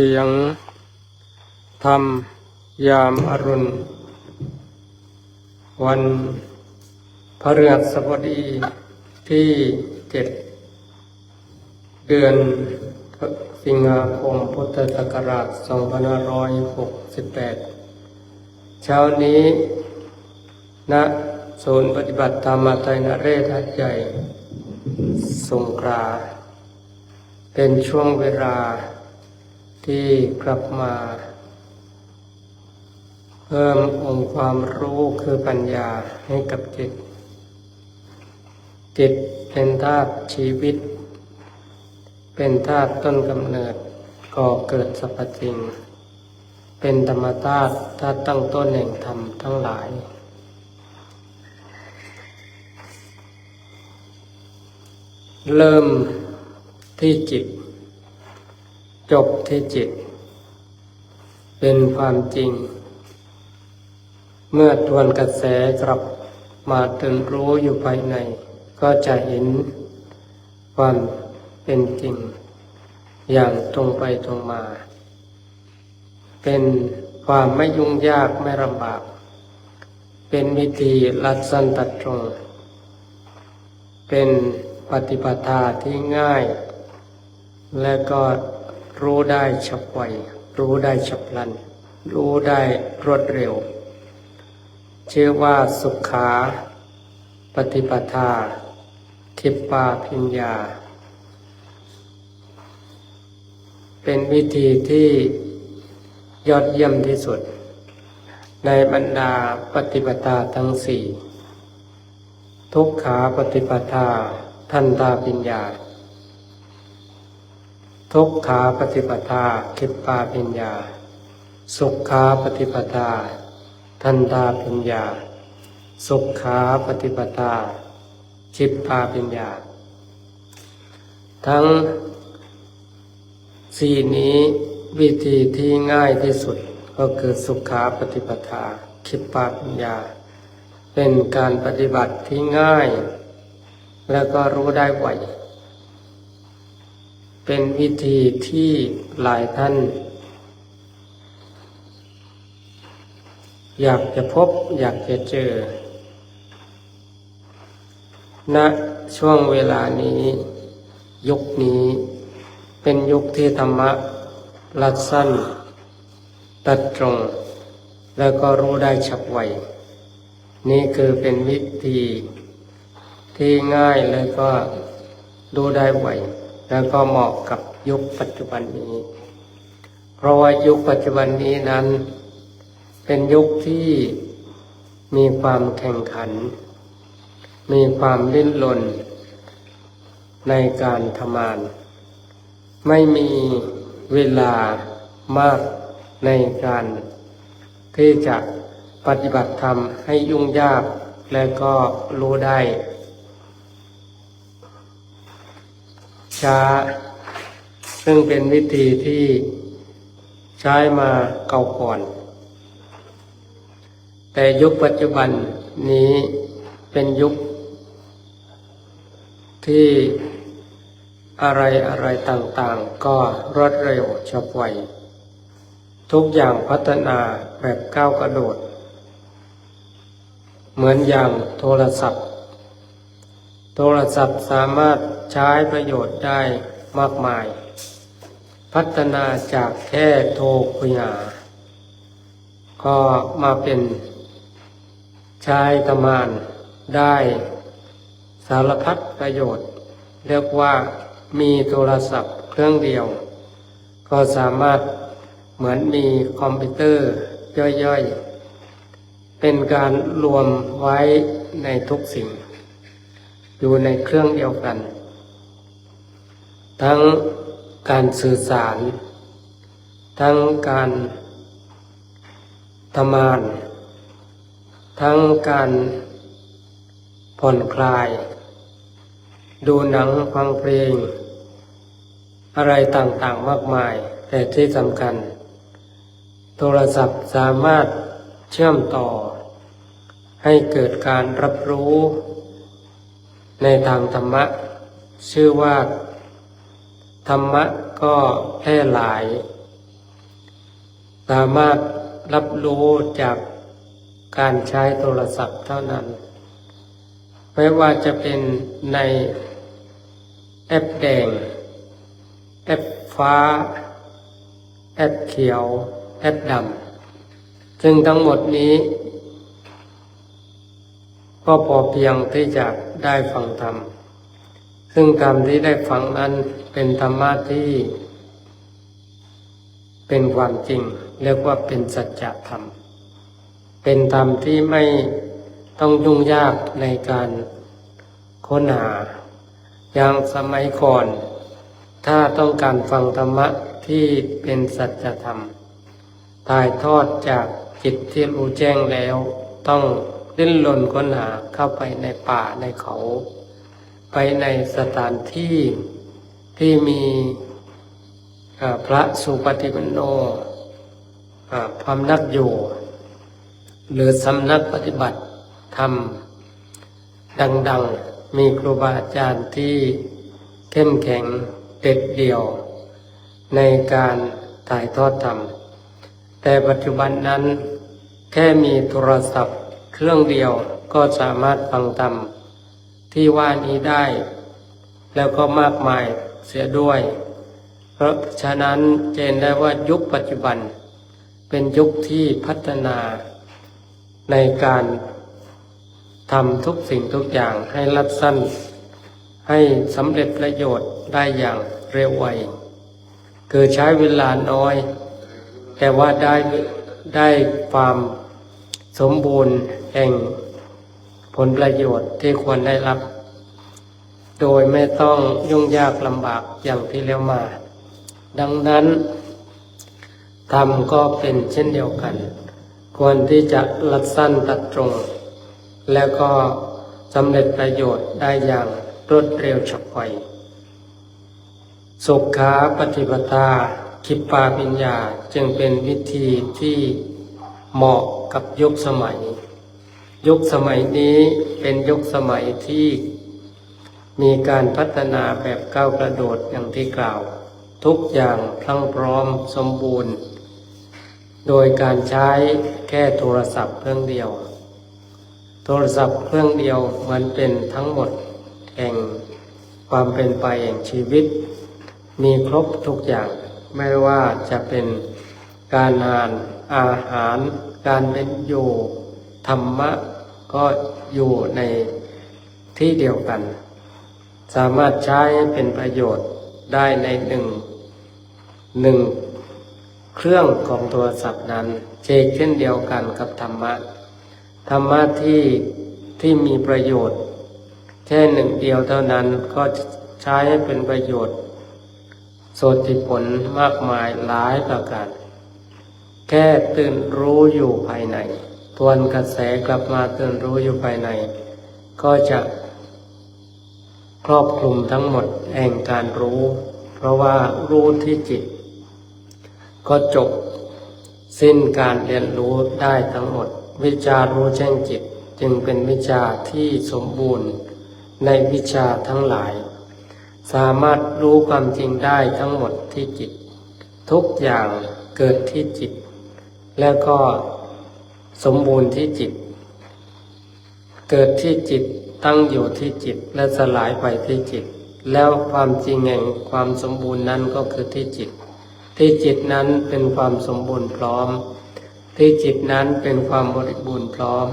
สียง ธรรม ยามอรุณ วันพฤหัสบดีที่เจ็ดเดือนสิงหาคมพุทธศักราช 2568 เช้านี้ ณศูนย์ปฏิบัติธรรมไตรนเรศหัดใหญ่สงขลาเป็นช่วงเวลา ที่กลับมา เพิ่มองค์ความรู้คือปัญญาให้กับจิต จิตเป็นธาตุชีวิต เป็นธาตุต้นกำเนิดก่อเกิดสรรพสิ่ง เป็นธรรมธาตุธาตุตั้งต้นแห่งธรรมทั้งหลายเริ่มที่จิต จบที่จิต เป็นความจริง เมื่อทวนกระแสกลับมาตื่นรู้อยู่ภายใน ก็จะเห็นความเป็นจริง อย่างตรงไปตรงมา เป็นความไม่ยุ่งยากไม่ลำบาก เป็นวิธีลัดสั้นตัดตรง เป็นปฏิปทาที่ง่าย และก็ รู้ได้ฉับไวรู้ได้ฉับพลัน รู้ได้รวดเร็ว ชื่อว่าสุขา ปฏิปทา ทิปปาพิญญา เป็นวิธีที่ยอดเยี่ยมที่สุด ในบรรดาปฏิปทาทั้งสี่ ทุกขาปฏิปทา ทันตาปิญญา ทุกขาปฏิปทาคิปปาปิญญา สุขาปฏิปทา ทันตาปิญญา สุขาปฏิปทาชิปปาปิญญา ทั้งสี่นี้วิธีที่ง่ายที่สุดก็คือสุขาปฏิปทาคิปปาปิญญา เป็นการปฏิบัติที่ง่าย แล้วก็รู้ได้ไว เป็นวิธีที่หลายท่าน อยากจะพบอยากจะเจอณช่วงเวลานี้ ยุคนี้ เป็นยุคที่ธรรมะลัดสั้น ตัดตรง แล้วก็รู้ได้ฉับไว นี่คือเป็นวิธีที่ง่ายแล้วก็ดูได้ไว แล้วก็เหมาะกับยุคปัจจุบันนี้ เพราะว่ายุคปัจจุบันนี้นั้น เป็นยุคที่มีความแข่งขัน มีความลิ้นรนในการทำงาน ไม่มีเวลามากในการที่จะปฏิบัติธรรมให้ยุ่งยากและก็รู้ได้ ช้า ซึ่งเป็นวิธีที่ใช้มาเก่าก่อน แต่ยุคปัจจุบันนี้เป็นยุค ที่อะไรอะไรต่างๆ ก็รวดเร็วฉับไวทุกอย่างพัฒนาแบบก้าวกระโดด เหมือนอย่างโทรศัพท์ โทรศัพท์สามารถใช้ประโยชน์ได้มากมาย พัฒนาจากแค่โทรคุยหาก็มาเป็นใช้ทำงานได้สารพัดประโยชน์ เรียกว่ามีโทรศัพท์เครื่องเดียว ก็สามารถเหมือนมีคอมพิวเตอร์ย่อยๆ เป็นการรวมไว้ในทุกสิ่ง อยู่ในเครื่องเดียวกัน ทั้งการสื่อสาร ทั้งการทำงาน ทั้งการผ่อนคลาย ดูหนังฟังเพลง อะไรต่างๆมากมาย แต่ที่สำคัญ โทรศัพท์สามารถเชื่อมต่อ ให้เกิดการรับรู้ ในทางธรรมะ ชื่อว่า ธรรมะก็แพร่หลาย สามารถรับรู้จากการใช้โทรศัพท์เท่านั้น ไม่ว่าจะเป็นในแอปแดง แอปฟ้า แอปเขียว แอปดำซึ่งทั้งหมดนี้ ก็พอเพียงที่จะได้ฟังธรรม ซึ่งธรรมที่ได้ฟังนั้นเป็นธรรมะที่ เป็นความจริง เรียกว่าเป็นสัจธรรม เป็นธรรมที่ไม่ต้องยุ่งยากในการค้นหา อย่างสมัยก่อน ถ้าต้องการฟังธรรมะที่เป็นสัจธรรมถ่ายทอดจากจิตที่รู้แจ้งแล้วต้อง ดิ้นรนค้นหาเข้าไปในป่าในเขา ไปในสถานที่ที่มีพระสุปฏิปันโนอ่าพำนักอยู่ หรือสำนักปฏิบัติธรรมดังๆ มีครูบาอาจารย์ที่เข้มแข็งเด็ดเดี่ยว ในการถ่ายทอดธรรม แต่ปัจจุบันนั้นแค่มีโทรศัพท์ เครื่องเดียวก็สามารถฟังธรรมที่ว่านี้ได้ แล้วก็มากมายเสียด้วย เพราะฉะนั้นเจนได้ว่ายุคปัจจุบัน เป็นยุคที่พัฒนาในการทำทุกสิ่งทุกอย่างให้รัดสั้น ให้สำเร็จประโยชน์ได้อย่างเร็วไวคือใช้เวลาน้อย แต่ว่าได้ได้ความสมบูรณ์ แห่งผลประโยชน์ที่ควรได้รับ โดยไม่ต้องยุ่งยากลำบากอย่างที่เรียกมา ดังนั้นธรรมก็เป็นเช่นเดียวกัน ควรที่จะรัดสั้นตัดตรง แล้วก็สำเร็จประโยชน์ได้อย่างรวดเร็วฉับไวสุขาปฏิปทาคิปปาปิญญาจึงเป็นวิธีที่เหมาะกับยุคสมัย ยุคสมัยนี้เป็นยุคสมัยที่มีการพัฒนาแบบก้าวกระโดดอย่างที่กล่าว ทุกอย่างพรั่งพร้อมสมบูรณ์ โดยการใช้แค่โทรศัพท์เครื่องเดียว โทรศัพท์เครื่องเดียวมันเป็นทั้งหมดแห่งความเป็นไปแห่งชีวิต มีครบทุกอย่าง ไม่ว่าจะเป็นการงานอาหาร การเป็นอยู่ธรรมะ ก็อยู่ในที่เดียวกัน สามารถใช้ให้เป็นประโยชน์ได้ในหนึ่งหนึ่งเครื่องของโทรศัพท์นั้นเชกเช่นเดียวกันกับธรรมะ ธรรมะที่ที่มีประโยชน์ แค่หนึ่งเดียวเท่านั้นก็ใช้ให้เป็นประโยชน์ โสติผลมากมายหลายประการ แค่ตื่นรู้อยู่ภายใน ทวนกระแสกลับมาตื่นรู้อยู่ภายใน ก็จะครอบคลุมทั้งหมดแห่งการรู้ เพราะว่ารู้ที่จิต ก็จบสิ้นการเรียนรู้ได้ทั้งหมด วิชารู้แจ้งจิตจึงเป็นวิชาที่สมบูรณ์ในวิชาทั้งหลาย สามารถรู้ความจริงได้ทั้งหมดที่จิต ทุกอย่างเกิดที่จิต แล้วก็ สมบูรณ์ที่จิต เกิดที่จิตตั้งอยู่ที่จิตและสลายไปที่จิต แล้วความจริงแห่งความสมบูรณ์นั้นก็คือที่จิต ที่จิตนั้นเป็นความสมบูรณ์พร้อม ที่จิตนั้นเป็นความบริบูรณ์พร้อม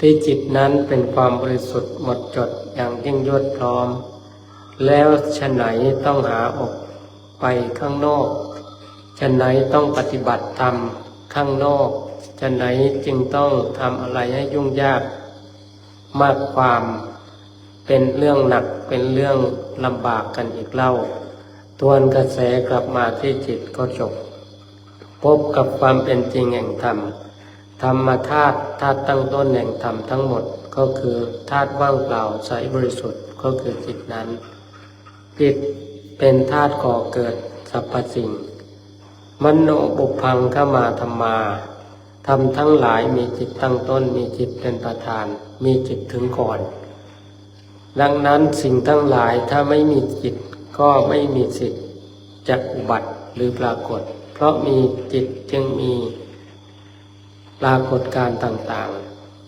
ที่จิตนั้นเป็นความบริสุทธิ์หมดจดอย่างยิ่งยวดพร้อม แล้วฉะไหนต้องหาออกไปข้างนอกฉะไหนต้องปฏิบัติธรรมข้างนอก ฉะไหนจึงต้องทำอะไรให้ยุ่งยาก มากความเป็นเรื่องหนักเป็นเรื่องลำบากกันอีกเล่า ทวนกระแสกลับมาที่จิตก็จบ พบกับความเป็นจริงแห่งธรรม ธรรมธาตุธาตุตั้งต้นแห่งธรรมทั้งหมดก็คือธาตุว่างเปล่าใสบริสุทธิ์ก็คือจิตนั้น จิตเป็นธาตุก่อเกิดสรรพสิ่ง มโนบุพังขมาธรรมา ธรรมทั้งหลายมีจิตตั้งต้นมีจิตเป็นประธาน มีจิตถึงก่อน ดังนั้นสิ่งทั้งหลายถ้าไม่มีจิตก็ไม่มีสิทธิ์จะอุบัติหรือปรากฏ เพราะมีจิตจึงมีปรากฏการต่าง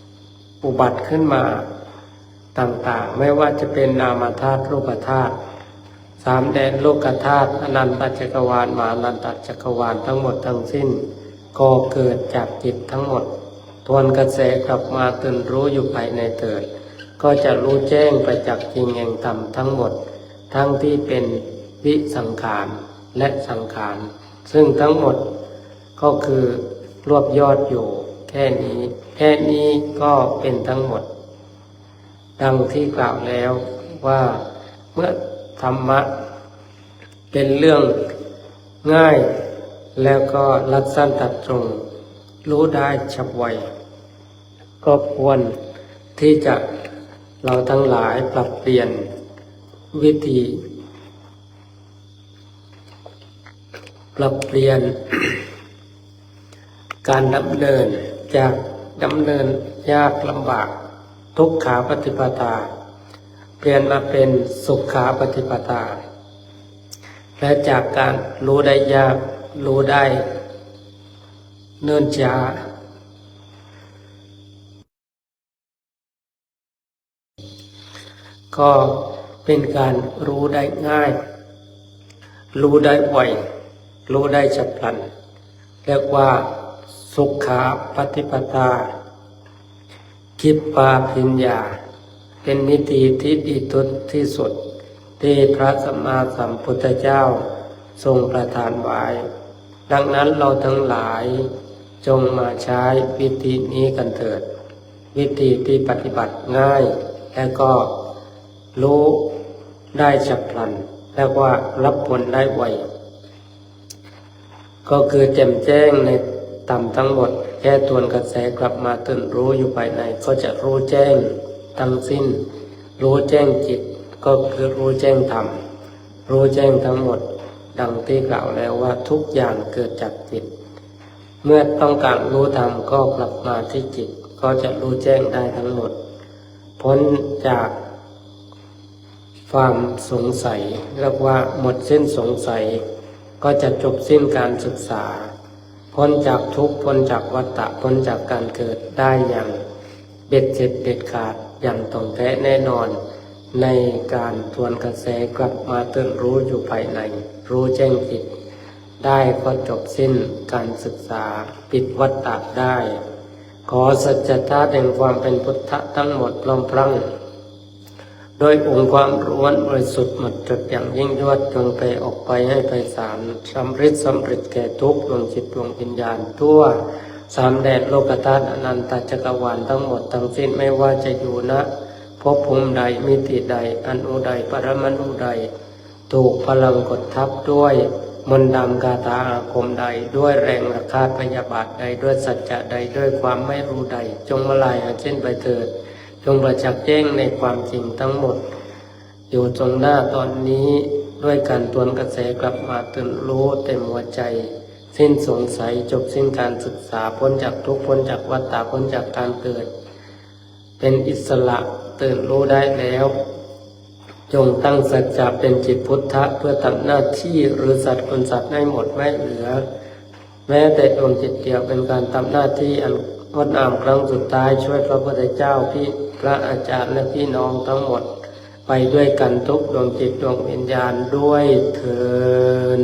ๆ อุบัติขึ้นมาต่างๆ ไม่ว่าจะเป็นนามธาตุรูปธาตุสามแดนโลกธาตุอนันตจักรวาลมาอนันตจักรวาลทั้งหมดทั้งสิ้น ก็เกิดจากจิตทั้งหมด ทวนกระแสกลับมาตื่นรู้อยู่ภายในเถิด ก็จะรู้แจ้งไปจากจริงแห่งธรรมทั้งหมด ทั้งที่เป็นวิสังขารและสังขาร ซึ่งทั้งหมดก็คือรวบยอดอยู่ แค่นี้ แค่นี้ก็เป็นทั้งหมด ดังที่กล่าวแล้วว่าเมื่อธรรมะเป็นเรื่องง่าย แล้วก็รัดสั้นตัดตรง รู้ได้ฉับไว ก็ควรที่จะเราทั้งหลายปรับเปลี่ยนวิธี ปรับเปลี่ยน การดำเนินจากดำเนินยากลำบาก ทุกขาปฏิปทาเปลี่ยนมาเป็นสุขขาปฏิปทาและจากการรู้ได้ยาก รู้ได้ เนิ่นช้าก็เป็นการรู้ได้ง่าย รู้ได้ไวรู้ได้ฉับพลัน เรียกว่าสุขาปฏิปทาคิปปาพิญญา เป็นนิติที่ดีทุดที่สุดที่พระสัมมาสัมพุทธเจ้าทรงประทานไว้ ดังนั้นเราทั้งหลายจงมาใช้วิธีนี้กันเถิด วิธีที่ปฏิบัติง่าย และก็รู้ได้ฉับพลัน แล้วว่ารับผลได้ไว ก็คือแจ่มแจ้งในต่ำทั้งหมด แค่ทวนกระแสกลับมาตื่นรู้อยู่ภายใน ก็จะรู้แจ้งทั้งสิ้น รู้แจ้งจิต ก็คือรู้แจ้งธรรมรู้แจ้งทั้งหมด ดังที่กล่าวแล้วว่าทุกอย่างเกิดจากจิต เมื่อต้องการรู้ธรรมก็กลับมาที่จิต ก็จะรู้แจ้งได้ทั้งหมด พ้นจากความสงสัยเรียกว่าหมดสิ้นสงสัย ก็จะจบสิ้นการศึกษา พ้นจากทุกข์พ้นจากวัฏฏะพ้นจากการเกิดได้อย่างเด็ดเจ็ดเด็ดขาดอย่างตรงแท้แน่นอน ในการทวนกระแสกลับมาตื่นรู้อยู่ภายใน รู้แจ้งจิต ได้ก็จบสิ้นการศึกษาปิดวัฏฏะได้ ขอสัจธาตุแห่งความเป็นพุทธะทั้งหมดพร้อมพรังโดยองค์ความรู้วนบริสุทธิ์หมดจดอย่างยิ่งยวดจงไปออกไปให้ไปสารสำริดสำเร็จแก่ทุกดวงจิตดวงวิญญาณทั่วสามแดนโลกธาตุอนันตจักรวาลทั้งหมดทั้งสิ้นไม่ว่าจะอยู่ณภ พภูมิใดมิติใด อันอุใดปรมาณุใด ถูกพลังกดทับด้วยมนต์ดำคาถาอาคมใด ด้วยแรงระคาดพยาบาทใดด้วยสัจจะใดด้วยความไม่รู้ใด จงมาลายอาเช่นไปเถิด จงประจักษ์แจ้งในความจริงทั้งหมด อยู่ตรงหน้าตอนนี้ด้วยการตวนกระแสกลับมาตื่นรู้เต็มหัวใจ สิ้นสงสัยจบสิ้นการศึกษาพ้นจากทุกพ้นจากวัฏฏะพ้นจากการเกิด เป็นอิสระตื่นรู้ได้แล้ว จงตั้งสัจจะเป็นจิตพุทธะเพื่อทำหน้าที่หรือสัตว์คนสัตว์ให้หมดไม่เหลือ แม้แต่ดวงจิตเดียวเป็นการทำหน้าที่อันงดงามครั้งสุดท้ายช่วยพระพุทธเจ้าพี่พระอาจารย์และพี่น้องทั้งหมด ไปด้วยกันทุกดวงจิตดวงวิญญาณด้วยเถิน